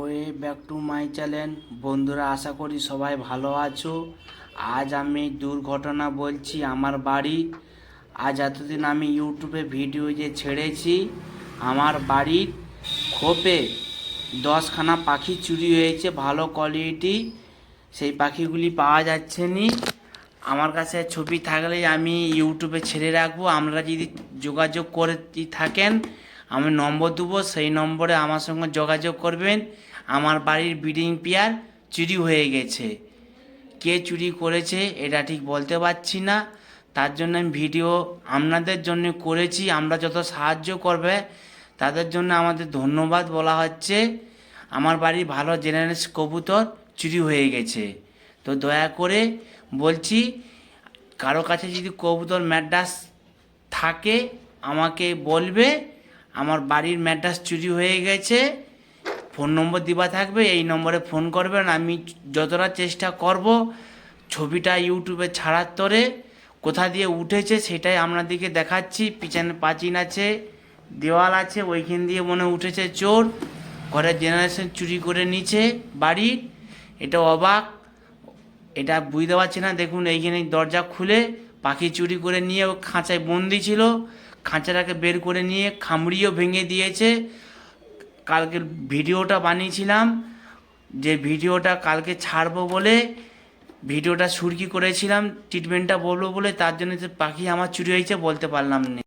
Way back to my channel. বন্ধুরা, আশা করি সবাই ভালো আছো। আজ আমি দুর্ঘটনা বলছি আমার বাড়ি। আজ এতদিন আমি ইউটিউবে ভিডিও যে ছেড়েছি, আমার বাড়ির খোপে দশখানা পাখি চুরি হয়েছে, ভালো কোয়ালিটি সেই পাখিগুলি পাওয়া যাচ্ছে নি। আমার কাছে ছবি থাকলে আমি ইউটিউবে ছেড়ে রাখব। আমরা যদি যোগাযোগ করে থাকেন আমি নম্বর দেবো, সেই নম্বরে আমার সঙ্গে যোগাযোগ করবেন। আমার বাড়ির ব্রিডিং পেয়ার চুরি হয়ে গেছে। কে চুরি করেছে এটা ঠিক বলতে পারছি না। তার জন্য আমি ভিডিও আপনাদের জন্য করেছি, আমরা যত সাহায্য করবে, তাদের জন্য আমাদের ধন্যবাদ বলা হচ্ছে। আমার বাড়ির ভালো জেনারেস কবুতর চুরি হয়ে গেছে। তো দয়া করে বলছি, কারও কাছে যদি কবুতর ম্যাড্রাস থাকে, আমাকে বলবে। আমার বাড়ির ম্যাড্রাস চুরি হয়ে গেছে, ফোন নম্বর দেওয়া থাকবে, এই নম্বরে ফোন করবেন আমি যতটা চেষ্টা করব, ছবিটা ইউটিউবে ছাড়ার তরে, কোথা দিয়ে উঠেছে সেটাই আপনাদেরকে দেখাচ্ছি, পিছনে প্রাচীন আছে, দেওয়াল আছে, ওইখান দিয়ে মনে উঠেছে চোর, ঘরের জেনারেশন চুরি করে নিচে বাড়ির, এটা অবাক, এটা বুঝতে পারছি না, দেখুন এইখানে দরজা খুলে, পাখি চুরি করে নিয়ে খাঁচায় বন্দি ছিল খাঁচাটাকে বের করে নিয়ে খামড়িও ভেঙে দিয়েছে। কালকে ভিডিওটা বানিয়েছিলাম। যে ভিডিওটা কালকে ছাড়বো বলে ভিডিওটা সুরকি করেছিলাম ট্রিটমেন্টটা বলব বলে, তার জন্য পাখি আমার চুরি হয়েছে বলতে পারলাম না।